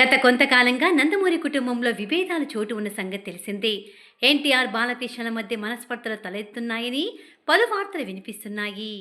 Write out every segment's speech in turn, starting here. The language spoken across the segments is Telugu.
గత కొంతకాలంగా నందమూరి కుటుంబంలో విభేదాలు చోటు ఉన్న సంగతి తెలిసిందే. ఎన్టీఆర్ బాలకృష్ణల మధ్య మనస్పర్ధలు తలెత్తున్నాయని పలు వార్తలు వినిపిస్తున్నాయి.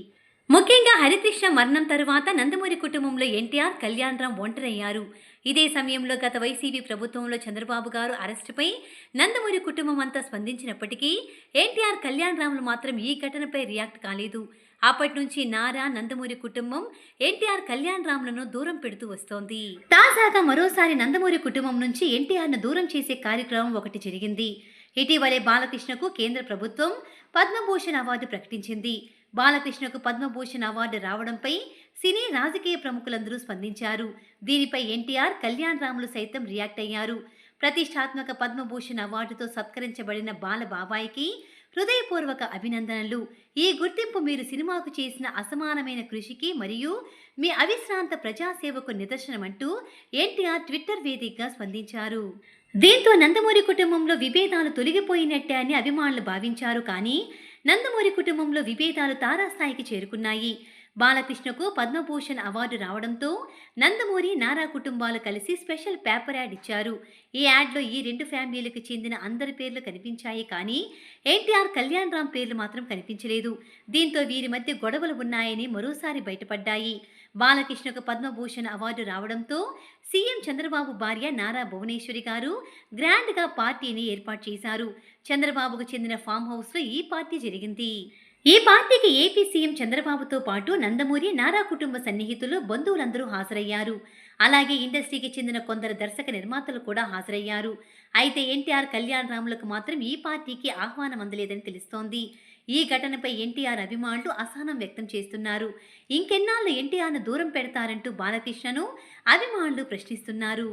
ముఖ్యంగా హరికృష్ణ మరణం తరువాత నందమూరి కుటుంబంలో ఎన్టీఆర్ కళ్యాణరామ్ ఒంటరయ్యారు. ఇదే సమయంలో గత వైసీపీ ప్రభుత్వంలో చంద్రబాబు గారు అరెస్టుపై నందమూరి కుటుంబం అంతా స్పందించినప్పటికీ ఎన్టీఆర్ కళ్యాణరాములు మాత్రం ఈ ఘటనపై రియాక్ట్ కాలేదు. అప్పటి నుంచి నారా నందమూరి కుటుంబం ఎన్టీఆర్ కళ్యాణరాములను దూరం పెడుతూ వస్తోంది. తాజాగా మరోసారి నందమూరి కుటుంబం నుంచి ఎన్టీఆర్ను దూరం చేసే కార్యక్రమం ఒకటి జరిగింది. ఇటీవలే బాలకృష్ణకు కేంద్ర ప్రభుత్వం పద్మభూషణ్ అవార్డు ప్రకటించింది. బాలకృష్ణకు పద్మభూషణ్ అవార్డు రావడంపై సినీ రాజకీయ ప్రముఖులందరూ స్పందించారు. దీనిపై ఎన్టీఆర్ కళ్యాణ్ రాములు సైతం రియాక్ట్ అయ్యారు. ప్రతిష్టాత్మక పద్మభూషణ్ అవార్డుతో సత్కరించబడిన బాల బాబాయికి హృదయపూర్వక అభినందనలు. ఈ గుర్తింపు మీరు సినిమాకు చేసిన అసమానమైన కృషికి మరియు మీ అవిశ్రాంత ప్రజాసేవకు నిదర్శనమంటూ ఎన్టీఆర్ ట్విట్టర్ వేదికగా స్పందించారు. దీంతో నందమూరి కుటుంబంలో విభేదాలు తొలగిపోయినట్టే అని అభిమానులు భావించారు. కానీ నందమూరి కుటుంబంలో విభేదాలు తారాస్థాయికి చేరుకున్నాయి. బాలకృష్ణకు పద్మభూషణ్ అవార్డు రావడంతో నందమూరి నారా కుటుంబాలు కలిసి స్పెషల్ పేపర్ యాడ్ ఇచ్చారు. ఈ యాడ్లో ఈ రెండు ఫ్యామిలీలకు చెందిన అందరి పేర్లు కనిపించాయి కానీ ఎన్టీఆర్ కళ్యాణ్ రామ్ పేర్లు మాత్రం కనిపించలేదు. దీంతో వీరి మధ్య గొడవలు ఉన్నాయని మరోసారి బయటపడ్డాయి. బాలకృష్ణకు పద్మభూషణ్ అవార్డు రావడంతో సీఎం చంద్రబాబు భార్య నారా భువనేశ్వరి గారు గ్రాండ్గా పార్టీని ఏర్పాటు చేశారు. చంద్రబాబుకు చెందిన ఫామ్ హౌస్లో ఈ పార్టీ జరిగింది. ఈ పార్టీకి ఏపీ సీఎం చంద్రబాబుతో పాటు నందమూరి నారా కుటుంబ సన్నిహితులు బంధువులందరూ హాజరయ్యారు. అలాగే ఇండస్ట్రీకి చెందిన కొందరు దర్శక నిర్మాతలు కూడా హాజరయ్యారు. అయితే ఎన్టీఆర్ కళ్యాణ్ రాములకు మాత్రం ఈ పార్టీకి ఆహ్వానం అందలేదని తెలుస్తోంది. ఈ ఘటనపై ఎన్టీఆర్ అభిమానులు అసహనం వ్యక్తం చేస్తున్నారు. ఇంకెన్నాళ్ళు ఎన్టీఆర్ను దూరం పెడతారంటూ బాలకృష్ణను అభిమానులు ప్రశ్నిస్తున్నారు.